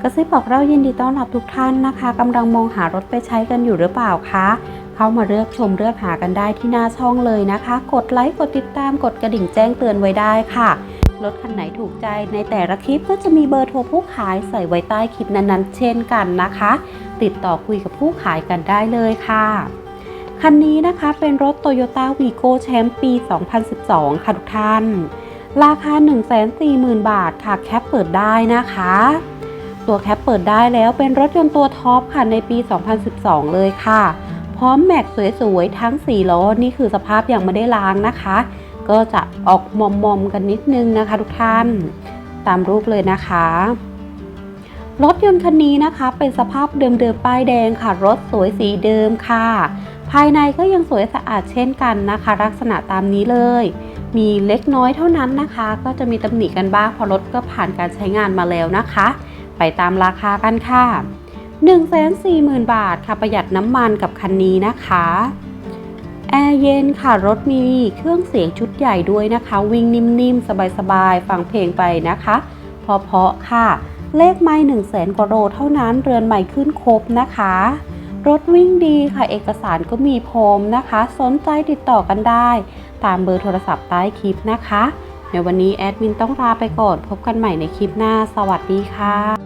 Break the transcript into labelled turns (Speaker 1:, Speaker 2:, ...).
Speaker 1: กระซิบบอกเรายินดีต้อนรับทุกท่านนะคะกำลังมองหารถไปใช้กันอยู่หรือเปล่าคะเข้ามาเลือกชมเลือกหากันได้ที่หน้าช่องเลยนะคะ กดไลค์กดติดตามกดกระดิ่งแจ้งเตือนไว้ได้ค่ะรถคันไหนถูกใจในแต่ละคลิปก็จะมีเบอร์โทรผู้ขายใส่ไว้ใต้คลิปนั้นๆ เช่นกันนะคะ ติดต่อคุยกับผู้ขายกันได้เลยค่ะ คันนี้นะคะเป็นรถ Toyota Vigo Champ ปี 2012 ค่ะทุกท่าน ราคา 140,000 บาทค่ะแคปเปิดได้นะคะ ตัวแคปเปิดได้แล้วเป็นรถยนต์ตัวท็อปค่ะในปี 2012 เลยค่ะ พร้อมแม็กสวยๆ ทั้ง 4 ล้อ นี่คือสภาพอยังไม่ได้ล้างนะคะ ก็จะออกมอมๆกันนิดนึงนะคะทุกท่าน ตามรูปเลยนะคะรถยนต์คันนี้นะคะ เป็นสภาพเดิมๆ ป้ายแดงค่ะ รถสวยสีเดิมค่ะ ภายในก็ยังสวยสะอาดเช่นกันนะคะ ลักษณะตามนี้เลย มีเล็กน้อยเท่านั้นนะคะ ก็จะมีตำหนิกันบ้างเพราะรถก็ผ่านการใช้งานมาแล้วนะคะ ไปตามราคากันค่ะ140,000 บาทค่ะประหยัดน้ำมันกับคันนี้นะคะแอร์เย็นค่ะรถมีเครื่องเสียงชุดใหญ่ด้วยนะคะ วิ่งนิ่มๆ สบายๆ ฟังเพลงไปนะคะเพาะๆค่ะ เลขไม่1 0 0 0 0แสนกว่าโลเท่านั้นเรือนใหม่ขึ้นครบนะคะ รถวิ่งดีค่ะเอกสารก็มีพร้อมนะคะ สนใจติดต่อกันได้ตามเบอร์โทรศัพท์ใต้คลิปนะคะในวันนี้แอดมินต้องลาไปก่อน พบกันใหม่ในคลิปหน้า สวัสดีค่ะ